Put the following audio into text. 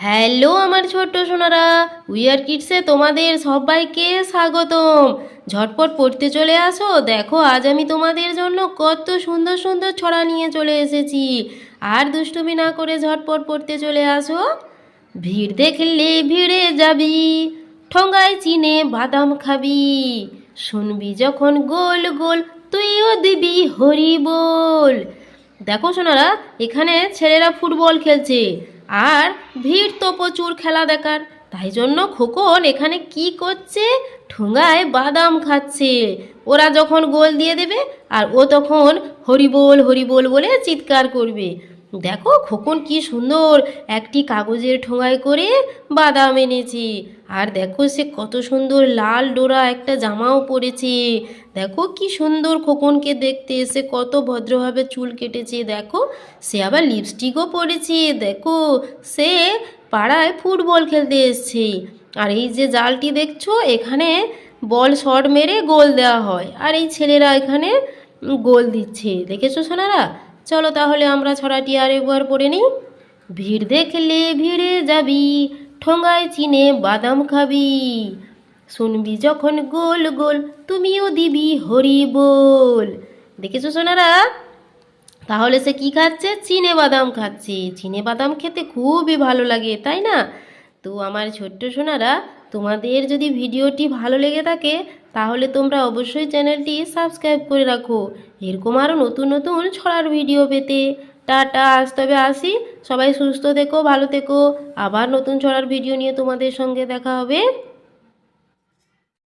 Hello আমার ছোট্ট Sonara wear কিডসে তোমাদের সবাইকে স্বাগতম। ঝটপট পড়তে চলে আসো, দেখো আজ আমি তোমাদের জন্য কত সুন্দর সুন্দর ছড়া নিয়ে চলে এসেছি। আর দুষ্টুমি না করে ঝটপট পড়তে চলে আসো। ভিড় দেখলে ভিড়ে যাবি ঠোঙ্গায় চিনে বাদাম খাবি। শুনবি যখন গোল গোল তুইও দিবি হরি বল। দেখো সোনারা, এখানে ছেলেরা ফুটবল খেলছে। আর ভিড় তো প্রচুর খেলা দেখার। তাই জন্য খোকন এখানে কি করছে? ঠোঙায় বাদাম খাচ্ছে। ওরা যখন গোল দিয়ে দেবে আর ও তখন হরিবোল হরিবোল বলে চিৎকার করবে। দেখো খোকন কি সুন্দর, একটি কাগজের ঠোঙায় করে বাদাম এনেছে। আর দেখো সে কত সুন্দর লাল ডোরা একটা জামাও পরেছে। দেখো কি সুন্দর খোকনকে দেখতে এসে কত ভদ্রভাবে চুল কেটেছে, দেখো। সে আবার লিপস্টিকও পরেছে, দেখো। সে পাড়ায় ফুটবল খেলতে এসছে। আর এই যে জালটি দেখছ, এখানে বল শট মেরে গোল দেওয়া হয়। আর এই ছেলেরা এখানে গোল দিচ্ছে। দেখেছ সোনারা? চলো তাহলে আমরা ছড়াটি আর একবার পড়ে নিই। ভিড় দেখলে ভিড়ে যাবি, ঠোঙায় চিনে বাদাম খাবি। শুনবি যখন গোল গোল, তুমিও দিবি হরি বল। দেখেছ সোনারা? তাহলে সে কি খাচ্ছে? চিনে বাদাম খাচ্ছে। চিনে বাদাম খেতে খুবই ভালো লাগে, তাই না? তো আমার ছোট্ট সোনারা, তোমাদের যদি ভিডিওটি ভালো লেগে থাকে তাহলে তোমরা অবশ্যই চ্যানেলটি সাবস্ক্রাইব করে রাখো। এরকম আরও নতুন নতুন ছড়ার ভিডিও পেতে। টাটা, আজ তবে আসি। সবাই সুস্থ থেকো, ভালো থেকো। আবার নতুন ছড়ার ভিডিও নিয়ে তোমাদের সঙ্গে দেখা হবে।